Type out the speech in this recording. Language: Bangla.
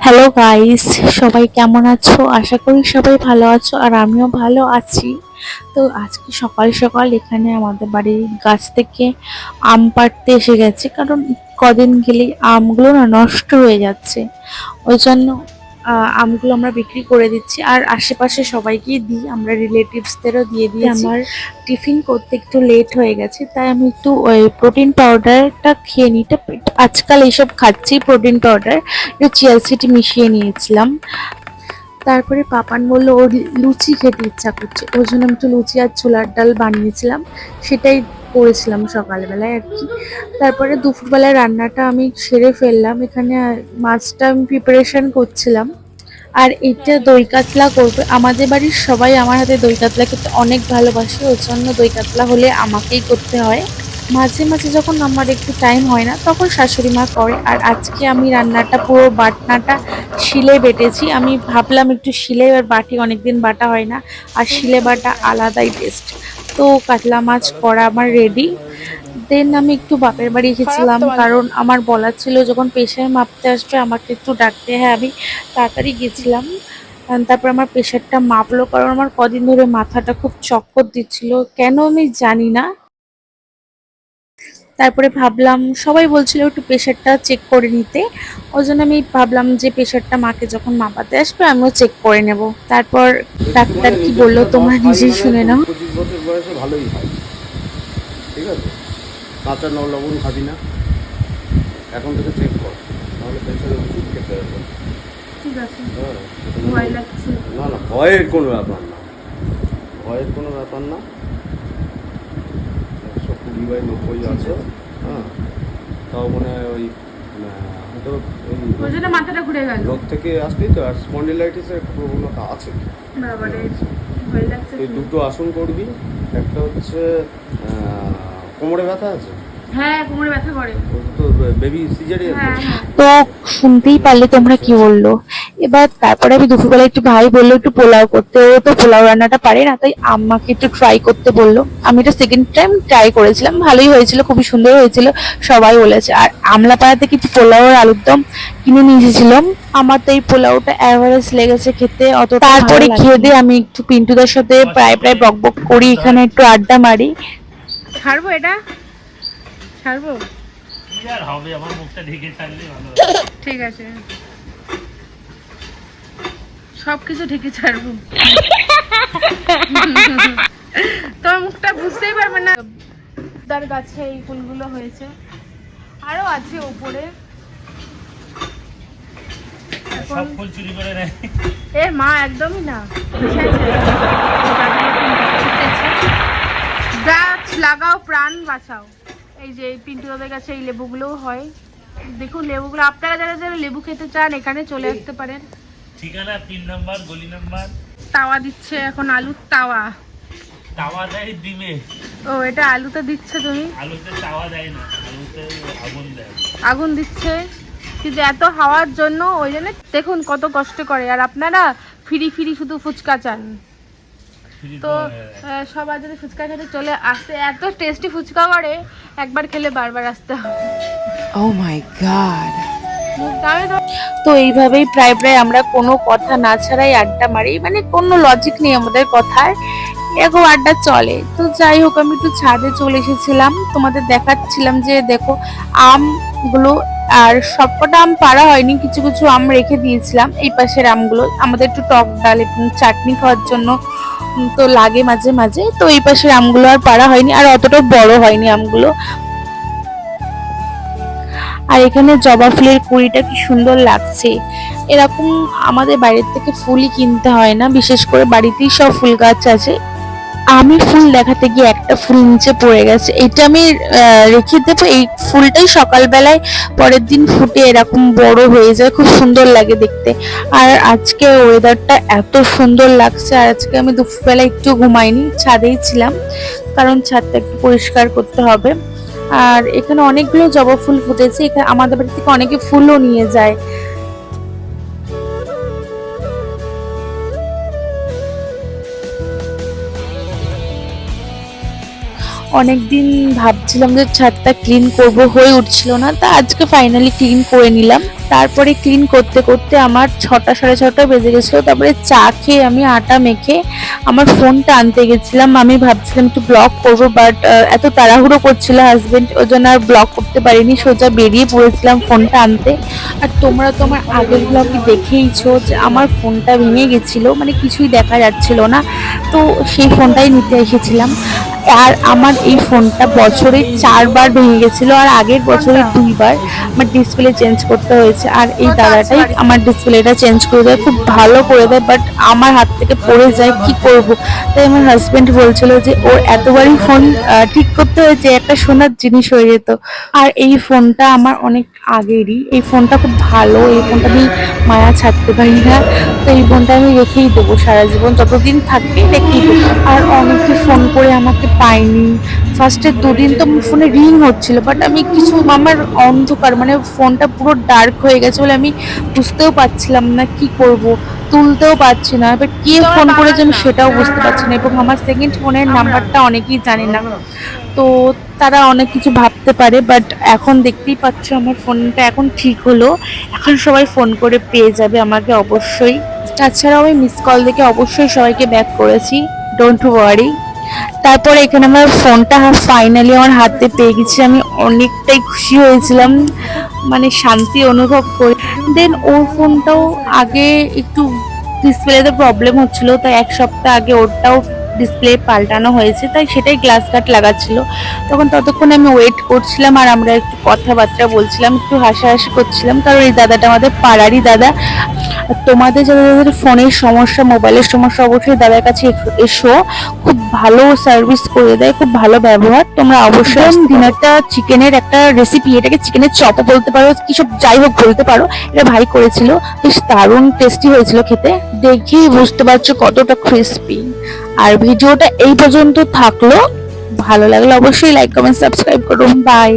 হ্যালো গাইস সবাই কেমন আছো? আশা করি সবাই ভালো আছো আর আমিও ভালো আছি। তো আজকে সকাল সকাল এখানে আমাদের বাড়ির গাছ থেকে আম পাড়তে এসে গেছে। কারণ কদিন গেলেই আমগুলো না নষ্ট হয়ে যাচ্ছে। ওই জন্য আমগুলো আমরা বিক্রি করে দিচ্ছি। আর আশেপাশে সবাইকেই দিই আমরা রিলেটিভসদেরও দিয়ে দিই আমার টিফিন করতে একটু লেট হয়ে গেছে তাই আমি একটু ওই প্রোটিন পাউডারটা খেয়ে নিতে আজকাল এইসব খাচ্ছি প্রোটিন পাউডার একটু চিয়াল সিটি মিশিয়ে নিয়েছিলাম। তারপরে পাপান বলল, ওর লুচি খেতে ইচ্ছা করছে। ওর জন্য আমি একটু লুচি আর ছোলার ডাল বানিয়েছিলাম। সেটাই করেছিলাম সকালবেলায় আর কি। তারপরে দুপুরবেলায় রান্নাটা আমি সেরে ফেললাম। এখানে মাছটা আমি প্রিপারেশন করছিলাম। আর এটা দই কাতলা করবে। আমাদের বাড়ির সবাই আমার হাতে দই কাতলা খেতে অনেক ভালোবাসে। ওর জন্য দই কাতলা হলে আমাকেই করতে হয়। মাঝে মাঝে যখন আমার একটু টাইম হয় না তখন শাশুড়ি মা করে। আর আজকে আমি রান্নাটা পুরো বাটনাটা শিলে বেটেছি। আমি ভাবলাম একটু শিলে আর বাটি অনেকদিন বাটা হয় না। আর শিলে বাটা আলাদাই টেস্ট তো কাতলা মাছ করা আমার রেডি দেন আমি একটু বাপের বাড়ি এসেছিলাম কারণ আমার বলা ছিল যখন প্রেশার মাপতে আসবে আমাকে একটু ডাকতে হ্যাঁ আমি তাড়াতাড়ি গেছিলাম। তারপর আমার প্রেশারটা মাপলো কারণ আমার কদিন ধরে মাথাটা খুব চক্কর দিচ্ছিল। কেন আমি জানি না। তারপরে ভাবলাম সবাই বলছিল একটু প্রেশারটা চেক করে নিতে। ওই জন্য আমি ভাবলাম যে প্রেশারটা মাকে যখন মাপাতে আসবে আমিও চেক করে নেব। তারপর ডাক্তার কি বলল তোমরা নিজেই শুনে নাও। পঁচিশ বছর বয়সে ভালোই হয়। ঠিক আছে? কাঁচা ন লবণ খাবি না। এখন থেকে চেক কর। তাহলে প্রেশারের ওষুধ খেতে হবে। ঠিক আছে। হ্যাঁ ভয় লাগছে। না না ভয়ের কোনো ব্যাপার না। ভয়ের কোনো ব্যাপার না। কুড়ি বাই নব্বই আছে হ্যাঁ। তাও মানে ওই হয়তো ওই মাথাটা ঘুরে গেল। রোগ থেকে আসলেই তো আর স্পন্ডিলাইটিসের প্রবণতা আছে। তুই দুটো আসন করবি একটা হচ্ছে কোমরে ব্যথা আছে? হ্যাঁ কোমরে ব্যথা করে। ওটা তো বেবি সিজারিয়ান হ্যাঁ হ্যাঁ। তো শুনতেই পারলে তোমরা কি বলল। এবার তারপরে আমি দুপুরবেলা একটু ভাই বলল একটু পোলাও করতে। ও তো পোলাও রান্নাটা পারে না তাই আম্মাকে একটু ট্রাই করতে বলল। আমি এটা সেকেন্ড টাইম ট্রাই করেছিলাম ভালোই হয়েছিল খুবই সুন্দর হয়েছিল সবাই বলেছে। আর আমলাপাড়া থেকে একটু পোলাও আর আলুর দম কিনে নিয়ে এসেছিলাম। আমার তো এই পোলাওটা অ্যাভারেজ লেগেছে খেতে অত তারপরে খেয়ে দিয়ে আমি একটু পিন্টুদের সাথে প্রায় প্রায় বক বক করি এখানে একটু আড্ডা মারি। ছাড়বো এটা? ছাড়বো? কি আর হবে? আমার মুখটা ঢেকে ছাড়লে ভালো ঠিক আছে। সব কিছু ঠিকই ছাড়বো। তোমার মুখটা বুঝতেই পারবে না। তার গাছে এই ফুলগুলো হয়েছে। আরও আছে ওপরে। সব ফুল চুরি করে নেয়। এ মা একদমই না। গাছ লাগাও প্রাণ বাঁচাও। এই যে পিন্টু দাদের কাছে এই লেবুগুলোও হয়। দেখুন লেবুগুলো আপনারা যারা যারা লেবু খেতে চান এখানে চলে আসতে পারেন। ঠিকানা তিন নাম্বার গলি নাম্বার। তাওয়া দিচ্ছে এখন আলুর তাওয়া। তাওয়া দেয় ডিমে। ও এটা আলুতে দিচ্ছে তুমি? আলুতে তাওয়া দেয় না আলুতে আগুন দেয়। আগুন দিচ্ছে। কিন্তু এত হাওয়ার জন্য ওই জন্য দেখুন কত কষ্ট করে। আর আপনারা ফিরি ফিরি শুধু ফুচকা চান। তো হ্যাঁ। সবাই যদি ফুচকা খেতে চলে আসতে এত টেস্টি ফুচকা করে একবার খেলে বারবার আসতে হবে Oh my god. তাহলে তো এইভাবেই প্রায় প্রায় আমরা কোনো কথা না ছাড়াই আড্ডা মারি মানে কোনো লজিক নেই আমাদের কথায় এরকম আড্ডা চলে তো যাই হোক আমি একটু ছাদে চলে এসেছিলাম তোমাদের দেখাচ্ছিলাম যে দেখো আমগুলো আর সবকটা আম পাড়া হয়নি কিছু কিছু আম রেখে দিয়েছিলাম এই পাশের আমগুলো আমাদের একটু টক ডাল চাটনি খাওয়ার জন্য তো লাগে মাঝে মাঝে। তো এই পাশের আমগুলো আর পাড়া হয়নি, আর অতটা বড় হয়নি আমগুলো। আর এখানে জবা ফুলের কুড়িটা কি সুন্দর লাগছে। এরকম আমাদের বাইরের থেকে ফুলই কিনতে হয় না, বিশেষ করে বাড়িতেই সব ফুল গাছ আছে। আমি ফুল দেখাতে গিয়ে একটা ফুল নিচে পড়ে গেছে। এটা আমি রেখে দেবো। এই ফুলটাই সকালবেলায় পরের দিন ফুটে এরকম বড় হয়ে যায়। খুব সুন্দর লাগে দেখতে। আর আজকে ওয়েদারটা এত সুন্দর লাগছে। আর আজকে আমি দুপুরবেলা একটু ঘুমাইনি, ছাদেই ছিলাম। কারণ ছাদটা একটু পরিষ্কার করতে হবে। আর এখানে অনেকগুলো জবা ফুল ফুটেছে। এখানে আমাদের বাড়ি থেকে অনেকে ফুলও নিয়ে যায়। অনেকদিন ভাবছিলাম যে ছাদটা ক্লিন করব, হয়ে উঠছিল না। তা আজকে ফাইনালি ক্লিন করে নিলাম। তারপরে ক্লিন করতে করতে আমার ছটা সাড়ে ছটা বেজে গেছিল। তারপরে চা খেয়ে আমি আটা মেখে আমার ফোনটা আনতে গেছিলাম। আমি ভাবছিলাম একটু ব্লগ করব বাট এত তাড়াহুড়ো করছিল হাজবেন্ড ওই জন্য আর ব্লগ করতে পারিনি। সোজা বেরিয়ে পড়েছিলাম ফোনটা আনতে। আর তোমরা তো আমার আগের ব্লগে দেখেইছো যে আমার ফোনটা ভেঙে গেছিল। মানে কিছুই দেখা যাচ্ছিল না। তো সেই ফোনটাই নিতে এসেছিলাম। আর আমার এই ফোনটা বছরে চারবার ভেঙে গেছিল আর আগের বছরে দুইবার আমার ডিসপ্লে চেঞ্জ করতে হয়েছে। আর এই দাদাটাই আমার ডিসপ্লেটা চেঞ্জ করে দেয় খুব ভালো করে দেয় বাট আমার হাত থেকে পড়ে যায় কি করব? তাই আমার হাজবেন্ড বলছিল যে ওর এতবারই ফোন ঠিক করতে হয়েছে একটা সোনার জিনিস হয়ে যেত। আর এই ফোনটা আমার অনেক আগেরই। এই ফোনটা খুব ভালো এই ফোনটা আমি মায়া ছাড়তে পারি না। তো এই ফোনটা আমি রেখেই দেবো সারা জীবন যতদিন থাকবে রেখেই দেবো। আর অনেকে ফোন করে আমাকে পাইনি। ফার্স্টে দুদিন তো ফোনে রিং হচ্ছিল বাট আমি কিছু আমার অন্ধকার মানে ফোনটা পুরো ডার্ক হয়ে গেছে বলে আমি বুঝতেও পারছিলাম না কি করব তুলতেও পারছি না। এবার কে ফোন করেছে আমি সেটাও বুঝতে পারছি না এবং আমার সেকেন্ড ফোনের নাম্বারটা অনেকেই জানে না। তো তারা অনেক কিছু ভাবতে পারে বাট এখন দেখতেই পাচ্ছ আমার ফোনটা এখন ঠিক হলো। এখন সবাই ফোন করে পেয়ে যাবে আমাকে অবশ্যই। তাছাড়াও আমি মিস কল দেখে অবশ্যই সবাইকে ব্যাক করেছি। ডোন্ট ওয়ারি তারপরে এখানে আমার ফোনটা ফাইনালি আমার হাতে পেয়ে গেছি। আমি অনেকটাই খুশি হয়েছিলাম মানে শান্তি অনুভব করে। দেন ওর ফোনটাও আগে একটু ডিসপ্লেতে প্রবলেম হচ্ছিল, তাই এক সপ্তাহ আগে ওরটাও ডিসপ্লে পাল্টানো হয়েছে তাই সেটাই গ্লাস কাট লাগাচ্ছিল। তখন ততক্ষণ আমি ওয়েট করছিলাম আর আমরা একটু কথাবার্তা বলছিলাম একটু হাসাহাসি করছিলাম। কারণ এই দাদাটা আমাদের পাড়ারই দাদা। তোমাদের যাদের যাদের ফোনের সমস্যা মোবাইলের সমস্যা অবশ্যই দাদার কাছে এসো। খুব ভালো সার্ভিস করে দেয় খুব ভালো ব্যবহার। তোমরা অবশ্যই ডিনারটা চিকেনের একটা রেসিপি এটাকে চিকেনের চপ বলতে পারো কি সব যাই হোক বলতে পারো এটা ভাই করেছিল। বেশ দারুণ টেস্টি হয়েছিল খেতে। দেখেই বুঝতে পারছ কতটা ক্রিস্পি আর ভিডিওটা এই পর্যন্ত থাকল। ভালো লাগলে অবশ্যই লাইক কমেন্ট সাবস্ক্রাইব করুন। বাই